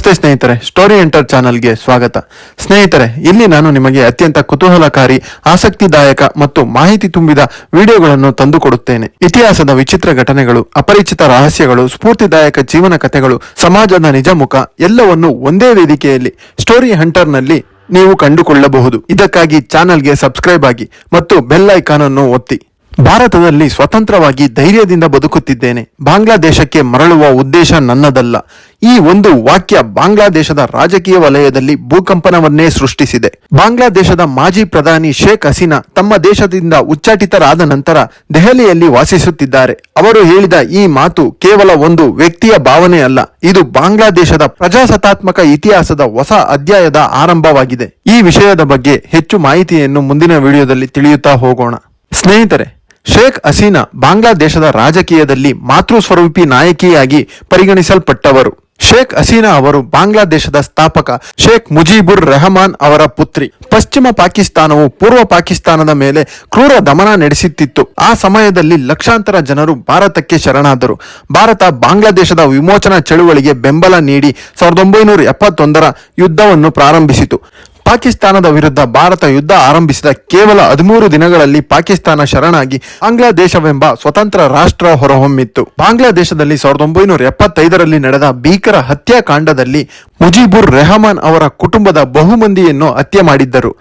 ನಮಸ್ತೆ ಸ್ನೇಹಿತರೆ story enter ಚಾನಲ್ಗೆ ಸ್ವಾಗತ. ಸ್ನೇಹಿತರೆ, ಇಲ್ಲಿ ನಾನು ನಿಮಗೆ ಅತ್ಯಂತ ಕುತೂಹಲಕಾರಿ, ಆಸಕ್ತಿದಾಯಕ ಮತ್ತು ಮಾಹಿತಿ ತುಂಬಿದ ವಿಡಿಯೋಗಳನ್ನು ತಂದುಕೊಡುತ್ತೇನೆ. ಇತಿಹಾಸದ ವಿಚಿತ್ರ ಘಟನೆಗಳು, ಅಪರಿಚಿತ ರಹಸ್ಯಗಳು, ಸ್ಫೂರ್ತಿದಾಯಕ ಜೀವನ ಕಥೆಗಳು, ಸಮಾಜದ ನಿಜ ಮುಖ, ಎಲ್ಲವನ್ನು ಒಂದೇ ವೇದಿಕೆಯಲ್ಲಿ ಸ್ಟೋರಿ ಹಂಟರ್ನಲ್ಲಿ ನೀವು ಕಂಡುಕೊಳ್ಳಬಹುದು. ಇದಕ್ಕಾಗಿ ಚಾನಲ್ಗೆ ಸಬ್ಸ್ಕ್ರೈಬ್ ಆಗಿ ಮತ್ತು ಬೆಲ್ ಐಕಾನ್ ಅನ್ನು ಒತ್ತಿ. ಭಾರತದಲ್ಲಿ ಸ್ವತಂತ್ರವಾಗಿ ಧೈರ್ಯದಿಂದ ಬದುಕುತ್ತಿದ್ದೇನೆ. ಬಾಂಗ್ಲಾದೇಶಕ್ಕೆ ಮರಳುವ ಉದ್ದೇಶ ನನ್ನದಲ್ಲ. ಈ ಒಂದು ವಾಕ್ಯ ಬಾಂಗ್ಲಾದೇಶದ ರಾಜಕೀಯ ವಲಯದಲ್ಲಿ ಭೂಕಂಪನವನ್ನೇ ಸೃಷ್ಟಿಸಿದೆ. ಬಾಂಗ್ಲಾದೇಶದ ಮಾಜಿ ಪ್ರಧಾನಿ ಶೇಖ್ ಹಸೀನಾ ತಮ್ಮ ದೇಶದಿಂದ ಉಚ್ಚಾಟಿತರಾದ ನಂತರ ದೆಹಲಿಯಲ್ಲಿ ವಾಸಿಸುತ್ತಿದ್ದಾರೆ. ಅವರು ಹೇಳಿದ ಈ ಮಾತು ಕೇವಲ ಒಂದು ವ್ಯಕ್ತಿಯ ಭಾವನೆ ಅಲ್ಲ, ಇದು ಬಾಂಗ್ಲಾದೇಶದ ಪ್ರಜಾಸತ್ತಾತ್ಮಕ ಇತಿಹಾಸದ ಹೊಸ ಅಧ್ಯಾಯದ ಆರಂಭವಾಗಿದೆ. ಈ ವಿಷಯದ ಬಗ್ಗೆ ಹೆಚ್ಚು ಮಾಹಿತಿಯನ್ನು ಮುಂದಿನ ವಿಡಿಯೋದಲ್ಲಿ ತಿಳಿಯುತ್ತಾ ಹೋಗೋಣ. ಸ್ನೇಹಿತರೆ ಶೇಖ್ ಹಸೀನಾ ಬಾಂಗ್ಲಾದೇಶದ ರಾಜಕೀಯದಲ್ಲಿ ಮಾತೃ ಸ್ವರೂಪಿ ನಾಯಕಿಯಾಗಿ ಪರಿಗಣಿಸಲ್ಪಟ್ಟವರು. ಶೇಖ್ ಹಸೀನಾ ಅವರು ಬಾಂಗ್ಲಾದೇಶದ ಸ್ಥಾಪಕ ಶೇಖ್ ಮುಜೀಬುರ್ ರೆಹಮಾನ್ ಅವರ ಪುತ್ರಿ. ಪಶ್ಚಿಮ ಪಾಕಿಸ್ತಾನವು ಪೂರ್ವ ಪಾಕಿಸ್ತಾನದ ಮೇಲೆ ಕ್ರೂರ ದಮನ ನಡೆಸುತ್ತಿತ್ತು. ಆ ಸಮಯದಲ್ಲಿ ಲಕ್ಷಾಂತರ ಜನರು ಭಾರತಕ್ಕೆ ಶರಣಾದರು. ಭಾರತ ಬಾಂಗ್ಲಾದೇಶದ ವಿಮೋಚನಾ ಚಳುವಳಿಗೆ ಬೆಂಬಲ ನೀಡಿ ಸಾವಿರದ ಒಂಬೈನೂರ ಎಪ್ಪತ್ತೊಂದರ ಯುದ್ಧವನ್ನು ಪ್ರಾರಂಭಿಸಿತು. ಪಾಕಿಸ್ತಾನದ ವಿರುದ್ಧ ಭಾರತ ಯುದ್ಧ ಆರಂಭಿಸಿದ ಕೇವಲ ಹದಿಮೂರು ದಿನಗಳಲ್ಲಿ ಪಾಕಿಸ್ತಾನ ಶರಣಾಗಿ ಬಾಂಗ್ಲಾದೇಶವೆಂಬ ಸ್ವತಂತ್ರ ರಾಷ್ಟ್ರ ಹೊರಹೊಮ್ಮಿತ್ತು. ಬಾಂಗ್ಲಾದೇಶದಲ್ಲಿ ಸಾವಿರದ ಒಂಬೈನೂರ ಎಪ್ಪತ್ತೈದರಲ್ಲಿ ನಡೆದ ಭೀಕರ ಹತ್ಯಾಕಾಂಡದಲ್ಲಿ ಮುಜೀಬುರ್ ರೆಹಮಾನ್ ಅವರ ಕುಟುಂಬದ ಬಹುಮಂದಿಯನ್ನು ಹತ್ಯೆ ಮಾಡಿದ್ದರು.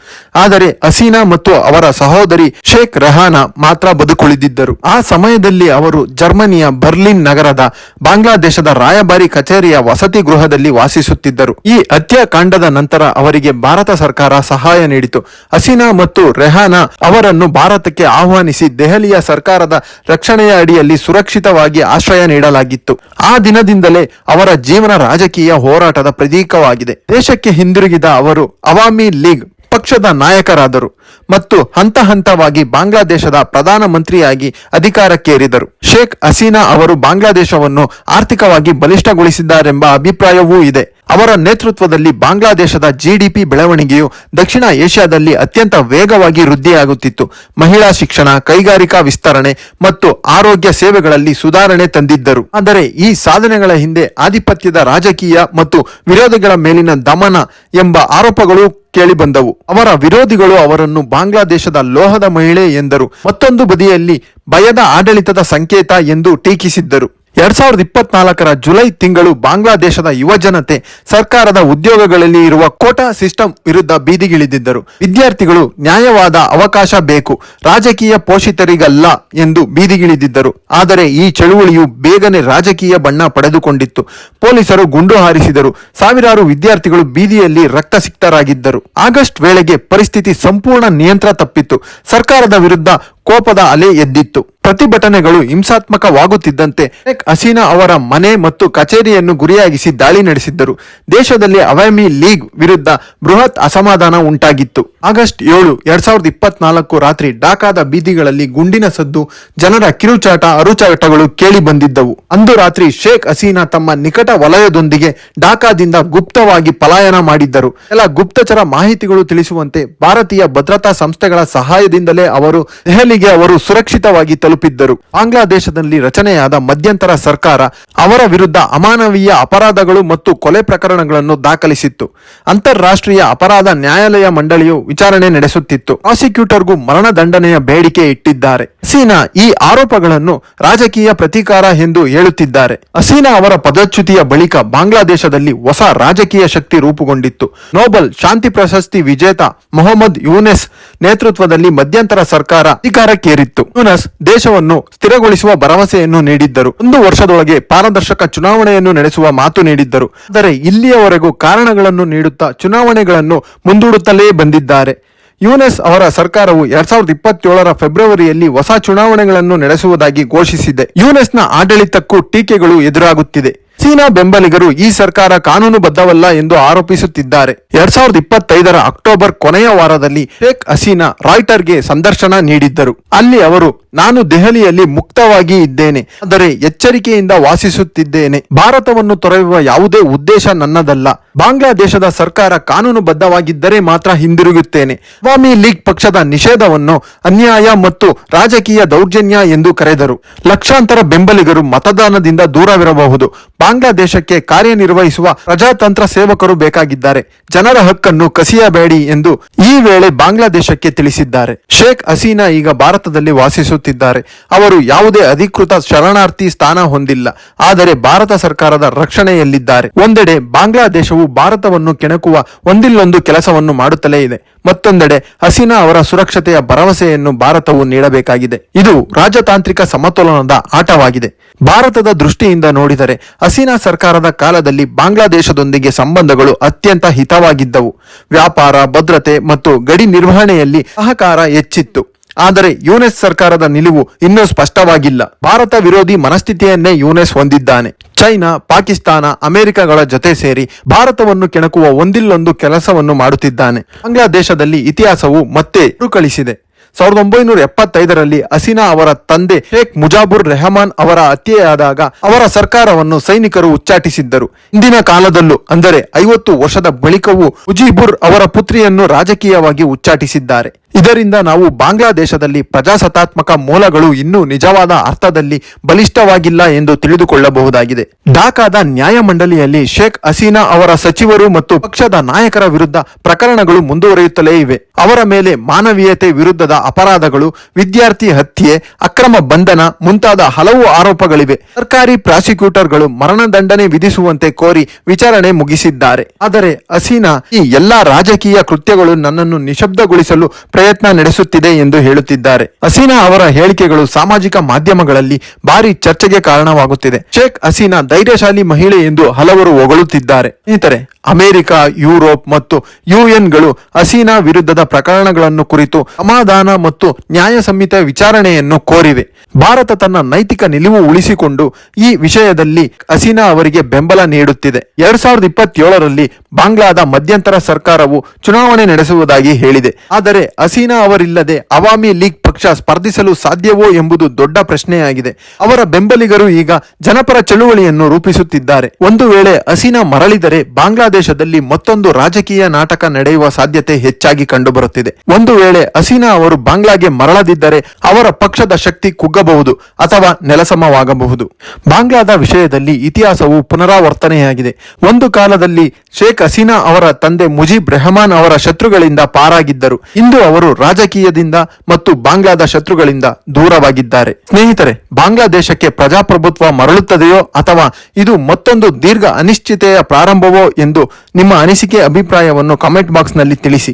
ಆದರೆ ಹಸೀನಾ ಮತ್ತು ಅವರ ಸಹೋದರಿ ಶೇಖ್ ರೆಹಾನಾ ಮಾತ್ರ ಬದುಕುಳಿದಿದ್ದರು. ಆ ಸಮಯದಲ್ಲಿ ಅವರು ಜರ್ಮನಿಯ ಬರ್ಲಿನ್ ನಗರದ ಬಾಂಗ್ಲಾದೇಶದ ರಾಯಭಾರಿ ಕಚೇರಿಯ ವಸತಿ ಗೃಹದಲ್ಲಿ ವಾಸಿಸುತ್ತಿದ್ದರು. ಈ ಹತ್ಯಾಕಾಂಡದ ನಂತರ ಅವರಿಗೆ ಭಾರತ ಸರ್ಕಾರ ಸಹಾಯ ನೀಡಿತು. ಹಸೀನಾ ಮತ್ತು ರೆಹಾನಾ ಅವರನ್ನು ಭಾರತಕ್ಕೆ ಆಹ್ವಾನಿಸಿ ದೆಹಲಿಯ ಸರ್ಕಾರದ ರಕ್ಷಣೆಯ ಅಡಿಯಲ್ಲಿ ಸುರಕ್ಷಿತವಾಗಿ ಆಶ್ರಯ ನೀಡಲಾಗಿತ್ತು. ಆ ದಿನದಿಂದಲೇ ಅವರ ಜೀವನ ರಾಜಕೀಯ ಹೋರಾಟದ ಪ್ರತೀಕವಾಗಿದೆ. ದೇಶಕ್ಕೆ ಹಿಂದಿರುಗಿದ ಅವರು ಅವಾಮಿ ಲೀಗ್ ಪಕ್ಷದ ನಾಯಕರಾದರು. ಮತ್ತು ಹಂತ ಹಂತವಾಗಿ ಬಾಂಗ್ಲಾದೇಶದ ಪ್ರಧಾನಮಂತ್ರಿಯಾಗಿ ಅಧಿಕಾರಕ್ಕೇರಿದರು. ಶೇಖ್ ಹಸೀನಾ ಅವರು ಬಾಂಗ್ಲಾದೇಶವನ್ನು ಆರ್ಥಿಕವಾಗಿ ಬಲಿಷ್ಠಗೊಳಿಸಿದ್ದಾರೆಂಬ ಅಭಿಪ್ರಾಯವೂ ಇದೆ. ಅವರ ನೇತೃತ್ವದಲ್ಲಿ ಬಾಂಗ್ಲಾದೇಶದ ಜಿಡಿಪಿ ಬೆಳವಣಿಗೆಯು ದಕ್ಷಿಣ ಏಷ್ಯಾದಲ್ಲಿ ಅತ್ಯಂತ ವೇಗವಾಗಿ ವೃದ್ಧಿಯಾಗುತ್ತಿತ್ತು. ಮಹಿಳಾ ಶಿಕ್ಷಣ, ಕೈಗಾರಿಕಾ ವಿಸ್ತರಣೆ ಮತ್ತು ಆರೋಗ್ಯ ಸೇವೆಗಳಲ್ಲಿ ಸುಧಾರಣೆ ತಂದಿದ್ದರು. ಆದರೆ ಈ ಸಾಧನೆಗಳ ಹಿಂದೆ ಆಧಿಪತ್ಯದ ರಾಜಕೀಯ ಮತ್ತು ವಿರೋಧಿಗಳ ಮೇಲಿನ ದಮನ ಎಂಬ ಆರೋಪಗಳು ಕೇಳಿಬಂದವು. ಅವರ ವಿರೋಧಿಗಳು ಅವರನ್ನು ಬಾಂಗ್ಲಾದೇಶದ ಲೋಹದ ಮಹಿಳೆ ಎಂದರು. ಮತ್ತೊಂದು ಬದಿಯಲ್ಲಿ ಭಯದ ಆಡಳಿತದ ಸಂಕೇತ ಎಂದು ಟೀಕಿಸಿದ್ದರು. ಎರಡ್ ಸಾವಿರದ ಇಪ್ಪತ್ನಾಲ್ಕರ ಜುಲೈ ತಿಂಗಳು ಬಾಂಗ್ಲಾದೇಶದ ಯುವಜನತೆ ಸರ್ಕಾರದ ಉದ್ಯೋಗಗಳಲ್ಲಿ ಇರುವ ಕೋಟಾ ಸಿಸ್ಟಮ್ ವಿರುದ್ಧ ಬೀದಿಗಿಳಿದಿದ್ದರು. ವಿದ್ಯಾರ್ಥಿಗಳು ನ್ಯಾಯವಾದ ಅವಕಾಶ ಬೇಕು, ರಾಜಕೀಯ ಪೋಷಿತರಿಗಲ್ಲ ಎಂದು ಬೀದಿಗಿಳಿದಿದ್ದರು. ಆದರೆ ಈ ಚಳುವಳಿಯು ಬೇಗನೆ ರಾಜಕೀಯ ಬಣ್ಣ ಪಡೆದುಕೊಂಡಿತ್ತು. ಪೊಲೀಸರು ಗುಂಡು ಹಾರಿಸಿದರು. ಸಾವಿರಾರು ವಿದ್ಯಾರ್ಥಿಗಳು ಬೀದಿಯಲ್ಲಿ ರಕ್ತಸಿಕ್ತರಾಗಿದ್ದರು. ಆಗಸ್ಟ್ ವೇಳೆಗೆ ಪರಿಸ್ಥಿತಿ ಸಂಪೂರ್ಣ ನಿಯಂತ್ರಣ ತಪ್ಪಿತ್ತು. ಸರ್ಕಾರದ ವಿರುದ್ಧ ಕೋಪದ ಅಲೆ ಎದ್ದಿತ್ತು. ಪ್ರತಿಭಟನೆಗಳು ಹಿಂಸಾತ್ಮಕವಾಗುತ್ತಿದ್ದಂತೆ ಶೇಖ್ ಹಸೀನಾ ಅವರ ಮನೆ ಮತ್ತು ಕಚೇರಿಯನ್ನು ಗುರಿಯಾಗಿಸಿ ದಾಳಿ ನಡೆಸಿದ್ದರು. ದೇಶದಲ್ಲಿ ಅವಾಮಿ ಲೀಗ್ ವಿರುದ್ಧ ಬೃಹತ್ ಅಸಮಾಧಾನ ಉಂಟಾಗಿತ್ತು. ಆಗಸ್ಟ್ ಏಳು, ಎರಡ್ ಸಾವಿರದ ಇಪ್ಪತ್ನಾಲ್ಕು ರಾತ್ರಿ ಢಾಕಾದ ಬೀದಿಗಳಲ್ಲಿ ಗುಂಡಿನ ಸದ್ದು, ಜನರ ಕಿರುಚಾಟ, ಅರುಚಾಟಗಳು ಕೇಳಿ ಬಂದಿದ್ದವು. ಅಂದು ರಾತ್ರಿ ಶೇಖ್ ಹಸೀನಾ ತಮ್ಮ ನಿಕಟ ವಲಯದೊಂದಿಗೆ ಢಾಕಾದಿಂದ ಗುಪ್ತವಾಗಿ ಪಲಾಯನ ಮಾಡಿದ್ದರು. ಕೆಲ ಗುಪ್ತಚರ ಮಾಹಿತಿಗಳು ತಿಳಿಸುವಂತೆ ಭಾರತೀಯ ಭದ್ರತಾ ಸಂಸ್ಥೆಗಳ ಸಹಾಯದಿಂದಲೇ ಅವರು ದೆಹಲಿಗೆ ಅವರು ಸುರಕ್ಷಿತವಾಗಿ ತಲುಪಿದ್ದರು. ಬಾಂಗ್ಲಾದೇಶದಲ್ಲಿ ರಚನೆಯಾದ ಮಧ್ಯಂತರ ಸರ್ಕಾರ ಅವರ ವಿರುದ್ಧ ಅಮಾನವೀಯ ಅಪರಾಧಗಳು ಮತ್ತು ಕೊಲೆ ಪ್ರಕರಣಗಳನ್ನು ದಾಖಲಿಸಿತ್ತು. ಅಂತಾರಾಷ್ಟ್ರೀಯ ಅಪರಾಧ ನ್ಯಾಯಾಲಯ ಮಂಡಳಿಯು ವಿಚಾರಣೆ ನಡೆಸುತ್ತಿತ್ತು. ಪ್ರಾಸಿಕ್ಯೂಟರ್ಗೂ ಮರಣದಂಡನೆಯ ಬೇಡಿಕೆ ಇಟ್ಟಿದ್ದಾರೆ. ಹಸೀನಾ ಈ ಆರೋಪಗಳನ್ನು ರಾಜಕೀಯ ಪ್ರತೀಕಾರ ಎಂದು ಹೇಳುತ್ತಿದ್ದಾರೆ. ಹಸೀನಾ ಅವರ ಪದಚ್ಯುತಿಯ ಬಳಿಕ ಬಾಂಗ್ಲಾದೇಶದಲ್ಲಿ ಹೊಸ ರಾಜಕೀಯ ಶಕ್ತಿ ರೂಪುಗೊಂಡಿತ್ತು. ನೋಬಲ್ ಶಾಂತಿ ಪ್ರಶಸ್ತಿ ವಿಜೇತ ಮೊಹಮ್ಮದ್ ಯೂನೆಸ್ ನೇತೃತ್ವದಲ್ಲಿ ಮಧ್ಯಂತರ ಸರ್ಕಾರ ಅಧಿಕಾರಕ್ಕೇರಿತ್ತು. ಯೂನಸ್ ದೇಶವನ್ನು ಸ್ಥಿರಗೊಳಿಸುವ ಭರವಸೆಯನ್ನು ನೀಡಿದ್ದರು. ಒಂದು ವರ್ಷದೊಳಗೆ ಪಾರದರ್ಶಕ ಚುನಾವಣೆಯನ್ನು ನಡೆಸುವ ಮಾತು ನೀಡಿದ್ದರು. ಆದರೆ ಇಲ್ಲಿಯವರೆಗೂ ಕಾರಣಗಳನ್ನು ನೀಡುತ್ತಾ ಚುನಾವಣೆಗಳನ್ನು ಮುಂದೂಡುತ್ತಲೇ ಬಂದಿದ್ದಾರೆ. ಯುನೆಸ್ ಅವರ ಸರ್ಕಾರವು ಎರಡ್ ಸಾವಿರದ ಇಪ್ಪತ್ತೇಳರ ಫೆಬ್ರವರಿಯಲ್ಲಿ ಹೊಸ ಚುನಾವಣೆಗಳನ್ನು ನಡೆಸುವುದಾಗಿ ಘೋಷಿಸಿದೆ. ಯುನೆಸ್ನ ಆಡಳಿತಕ್ಕೂ ಟೀಕೆಗಳು ಎದುರಾಗುತ್ತಿದೆ. ಚೀನಾ ಬೆಂಬಲಿಗರು ಈ ಸರ್ಕಾರ ಕಾನೂನುಬದ್ಧವಲ್ಲ ಎಂದು ಆರೋಪಿಸುತ್ತಿದ್ದಾರೆ. ಎರಡ್ ಸಾವಿರದ ಇಪ್ಪತ್ತೈದರ ಅಕ್ಟೋಬರ್ ಕೊನೆಯ ವಾರದಲ್ಲಿ ಶೇಖ್ ಹಸೀನಾ ರಾಯ್ಟರ್ಗೆ ಸಂದರ್ಶನ ನೀಡಿದ್ದರು. ಅಲ್ಲಿ ಅವರು ನಾನು ದೆಹಲಿಯಲ್ಲಿ ಮುಕ್ತವಾಗಿ ಇದ್ದೇನೆ. ಆದರೆ ಎಚ್ಚರಿಕೆಯಿಂದ ವಾಸಿಸುತ್ತಿದ್ದೇನೆ. ಭಾರತವನ್ನು ತೊರೆಯುವ ಯಾವುದೇ ಉದ್ದೇಶ ನನ್ನದಲ್ಲ. ಬಾಂಗ್ಲಾದೇಶದ ಸರ್ಕಾರ ಕಾನೂನುಬದ್ಧವಾಗಿದ್ದರೆ ಮಾತ್ರ ಹಿಂದಿರುಗುತ್ತೇನೆ. ಅವಾಮಿ ಲೀಗ್ ಪಕ್ಷದ ನಿಷೇಧವನ್ನು ಅನ್ಯಾಯ ಮತ್ತು ರಾಜಕೀಯ ದೌರ್ಜನ್ಯ ಎಂದು ಕರೆದರು. ಲಕ್ಷಾಂತರ ಬೆಂಬಲಿಗರು ಮತದಾನದಿಂದ ದೂರವಿರಬಹುದು. ಬಾಂಗ್ಲಾದೇಶಕ್ಕೆ ಕಾರ್ಯನಿರ್ವಹಿಸುವ ಪ್ರಜಾತಂತ್ರ ಸೇವಕರು ಬೇಕಾಗಿದ್ದಾರೆ. ಜನರ ಹಕ್ಕನ್ನು ಕಸಿಯಬೇಡಿ ಎಂದು ಈ ವೇಳೆ ಬಾಂಗ್ಲಾದೇಶಕ್ಕೆ ತಿಳಿಸಿದ್ದಾರೆ. ಶೇಖ್ ಹಸೀನಾ ಈಗ ಭಾರತದಲ್ಲಿ ವಾಸಿಸುತ್ತಿದ್ದಾರೆ ಅವರು ಯಾವುದೇ ಅಧಿಕೃತ ಶರಣಾರ್ಥಿ ಸ್ಥಾನ ಹೊಂದಿಲ್ಲ. ಆದರೆ ಭಾರತ ಸರ್ಕಾರದ ರಕ್ಷಣೆಯಲ್ಲಿದ್ದಾರೆ. ಒಂದೆಡೆ ಬಾಂಗ್ಲಾದೇಶವು ಭಾರತವನ್ನು ಕೆಣಕುವ ಒಂದಿಲ್ಲೊಂದು ಕೆಲಸವನ್ನು ಮಾಡುತ್ತಲೇ ಇದೆ. ಮತ್ತೊಂದೆಡೆ ಹಸೀನಾ ಅವರ ಸುರಕ್ಷತೆಯ ಭರವಸೆಯನ್ನು ಭಾರತವು ನೀಡಬೇಕಾಗಿದೆ. ಇದು ರಾಜತಾಂತ್ರಿಕ ಸಮತೋಲನದ ಆಟವಾಗಿದೆ. ಭಾರತದ ದೃಷ್ಟಿಯಿಂದ ನೋಡಿದರೆ ಹಸೀನಾ ಸರ್ಕಾರದ ಕಾಲದಲ್ಲಿ ಬಾಂಗ್ಲಾದೇಶದೊಂದಿಗೆ ಸಂಬಂಧಗಳು ಅತ್ಯಂತ ಹಿತವಾಗಿದ್ದವು. ವ್ಯಾಪಾರ, ಭದ್ರತೆ ಮತ್ತು ಗಡಿ ನಿರ್ವಹಣೆಯಲ್ಲಿ ಸಹಕಾರ ಹೆಚ್ಚಿತ್ತು. ಆದರೆ ಯುನೆಸ್ ಸರ್ಕಾರದ ನಿಲುವು ಇನ್ನೂ ಸ್ಪಷ್ಟವಾಗಿಲ್ಲ. ಭಾರತ ವಿರೋಧಿ ಮನಸ್ಥಿತಿಯನ್ನೇ ಯುನೆಸ್ ಹೊಂದಿದ್ದಾನೆ. ಚೈನಾ, ಪಾಕಿಸ್ತಾನ, ಅಮೆರಿಕಗಳ ಜೊತೆ ಸೇರಿ ಭಾರತವನ್ನು ಕೆಣಕುವ ಒಂದಿಲ್ಲೊಂದು ಕೆಲಸವನ್ನು ಮಾಡುತ್ತಿದ್ದಾನೆ. ಬಾಂಗ್ಲಾದೇಶದಲ್ಲಿ ಇತಿಹಾಸವು ಮತ್ತೆ ಮರುಕಳಿಸಿದೆ ಸಾವಿರದ ಒಂಬೈನೂರ ಎಪ್ಪತ್ತೈದರಲ್ಲಿ ಹಸೀನಾ ಅವರ ತಂದೆ ಶೇಖ್ ಮುಜಾಬುರ್ ರೆಹಮಾನ್ ಅವರ ಹತ್ಯೆಯಾದಾಗ ಅವರ ಸರ್ಕಾರವನ್ನು ಸೈನಿಕರು ಉಚ್ಚಾಟಿಸಿದ್ದರು. ಇಂದಿನ ಕಾಲದಲ್ಲೂ, ಅಂದರೆ ಐವತ್ತು ವರ್ಷದ ಬಳಿಕವೂ ಮುಜೀಬುರ್ ಅವರ ಪುತ್ರಿಯನ್ನು ರಾಜಕೀಯವಾಗಿ ಉಚ್ಚಾಟಿಸಿದ್ದಾರೆ. ಇದರಿಂದ ನಾವು ಬಾಂಗ್ಲಾದೇಶದಲ್ಲಿ ಪ್ರಜಾಸತ್ತಾತ್ಮಕ ಮೂಲಗಳು ಇನ್ನೂ ನಿಜವಾದ ಅರ್ಥದಲ್ಲಿ ಬಲಿಷ್ಠವಾಗಿಲ್ಲ ಎಂದು ತಿಳಿದುಕೊಳ್ಳಬಹುದಾಗಿದೆ. ಢಾಕಾದ ನ್ಯಾಯಮಂಡಳಿಯಲ್ಲಿ ಶೇಖ್ ಹಸೀನಾ ಅವರ ಸಚಿವರು ಮತ್ತು ಪಕ್ಷದ ನಾಯಕರ ವಿರುದ್ಧ ಪ್ರಕರಣಗಳು ಮುಂದುವರಿಯುತ್ತಲೇ ಇವೆ. ಅವರ ಮೇಲೆ ಮಾನವೀಯತೆ ವಿರುದ್ಧದ ಅಪರಾಧಗಳು, ವಿದ್ಯಾರ್ಥಿ ಹತ್ಯೆ, ಅಕ್ರಮ ಬಂಧನ ಮುಂತಾದ ಹಲವು ಆರೋಪಗಳಿವೆ. ಸರ್ಕಾರಿ ಪ್ರಾಸಿಕ್ಯೂಟರ್ಗಳು ಮರಣದಂಡನೆ ವಿಧಿಸುವಂತೆ ಕೋರಿ ವಿಚಾರಣೆ ಮುಗಿಸಿದ್ದಾರೆ. ಆದರೆ ಹಸೀನಾ ಈ ಎಲ್ಲಾ ರಾಜಕೀಯ ಕೃತ್ಯಗಳು ನನ್ನನ್ನು ನಿಶಬ್ದಗೊಳಿಸಲು ಪ್ರಯತ್ನ ನಡೆಸುತ್ತಿದೆ ಎಂದು ಹೇಳುತ್ತಿದ್ದಾರೆ. ಹಸೀನಾ ಅವರ ಹೇಳಿಕೆಗಳು ಸಾಮಾಜಿಕ ಮಾಧ್ಯಮಗಳಲ್ಲಿ ಭಾರಿ ಚರ್ಚೆಗೆ ಕಾರಣವಾಗುತ್ತಿದೆ. ಶೇಖ್ ಹಸೀನಾ ಧೈರ್ಯಶಾಲಿ ಮಹಿಳೆ ಎಂದು ಹಲವರು ಹೊಗಳುತ್ತಿದ್ದಾರೆ. ಸ್ನೇಹಿತರೆ, ಅಮೆರಿಕ, ಯುರೋಪ್ ಮತ್ತು ಯುಎನ್ಗಳು ಹಸೀನಾ ವಿರುದ್ಧದ ಪ್ರಕರಣಗಳನ್ನು ಕುರಿತು ಸಮಾಧಾನ ಮತ್ತು ನ್ಯಾಯಸಮ್ಮಿತ ವಿಚಾರಣೆಯನ್ನು ಕೋರಿವೆ ಭಾರತ ತನ್ನ ನೈತಿಕ ನಿಲುವು ಉಳಿಸಿಕೊಂಡು ಈ ವಿಷಯದಲ್ಲಿ ಹಸೀನಾ ಅವರಿಗೆ ಬೆಂಬಲ ನೀಡುತ್ತಿದೆ. ಎರಡ್ ಸಾವಿರದ ಇಪ್ಪತ್ತೇಳರಲ್ಲಿ ಬಾಂಗ್ಲಾದ ಮಧ್ಯಂತರ ಸರ್ಕಾರವು ಚುನಾವಣೆ ನಡೆಸುವುದಾಗಿ ಹೇಳಿದೆ. ಆದರೆ ಹಸೀನಾ ಅವರಿಲ್ಲದೆ ಅವಾಮಿ ಲೀಗ್ ಪಕ್ಷ ಸ್ಪರ್ಧಿಸಲು ಸಾಧ್ಯವೋ ಎಂಬುದು ದೊಡ್ಡ ಪ್ರಶ್ನೆಯಾಗಿದೆ. ಅವರ ಬೆಂಬಲಿಗರು ಈಗ ಜನಪರ ಚಳುವಳಿಯನ್ನು ರೂಪಿಸುತ್ತಿದ್ದಾರೆ. ಒಂದು ವೇಳೆ ಹಸೀನಾ ಮರಳಿದರೆ ಬಾಂಗ್ಲಾದೇಶದಲ್ಲಿ ಮತ್ತೊಂದು ರಾಜಕೀಯ ನಾಟಕ ನಡೆಯುವ ಸಾಧ್ಯತೆ ಹೆಚ್ಚಾಗಿ ಕಂಡುಬರುತ್ತಿದೆ. ಒಂದು ವೇಳೆ ಹಸೀನಾ ಅವರು ಬಾಂಗ್ಲಾಗೆ ಮರಳದಿದ್ದರೆ ಅವರ ಪಕ್ಷದ ಶಕ್ತಿ ಕುಗ್ಗಬಹುದು ಅಥವಾ ನೆಲಸಮವಾಗಬಹುದು. ಬಾಂಗ್ಲಾದ ವಿಷಯದಲ್ಲಿ ಇತಿಹಾಸವು ಪುನರಾವರ್ತನೆಯಾಗಿದೆ. ಒಂದು ಕಾಲದಲ್ಲಿ ಶೇಖ್ ಹಸೀನಾ ಅವರ ತಂದೆ ಮುಜೀಬ್ ರೆಹಮಾನ್ ಅವರ ಶತ್ರುಗಳಿಂದ ಪಾರಾಗಿದ್ದರು. ಇಂದು ಅವರು ರಾಜಕೀಯದಿಂದ ಮತ್ತು ಬಾಂಗ್ಲಾದ ಶತ್ರುಗಳಿಂದ ದೂರವಾಗಿದ್ದಾರೆ. ಸ್ನೇಹಿತರೆ, ಬಾಂಗ್ಲಾದೇಶಕ್ಕೆ ಪ್ರಜಾಪ್ರಭುತ್ವ ಮರಳುತ್ತದೆಯೋ ಅಥವಾ ಇದು ಮತ್ತೊಂದು ದೀರ್ಘ ಅನಿಶ್ಚಿತೆಯ ಪ್ರಾರಂಭವೋ ಎಂದು ನಿಮ್ಮ ಅನಿಸಿಕೆ ಅಭಿಪ್ರಾಯವನ್ನು ಕಾಮೆಂಟ್ ಬಾಕ್ಸ್ನಲ್ಲಿ ತಿಳಿಸಿ.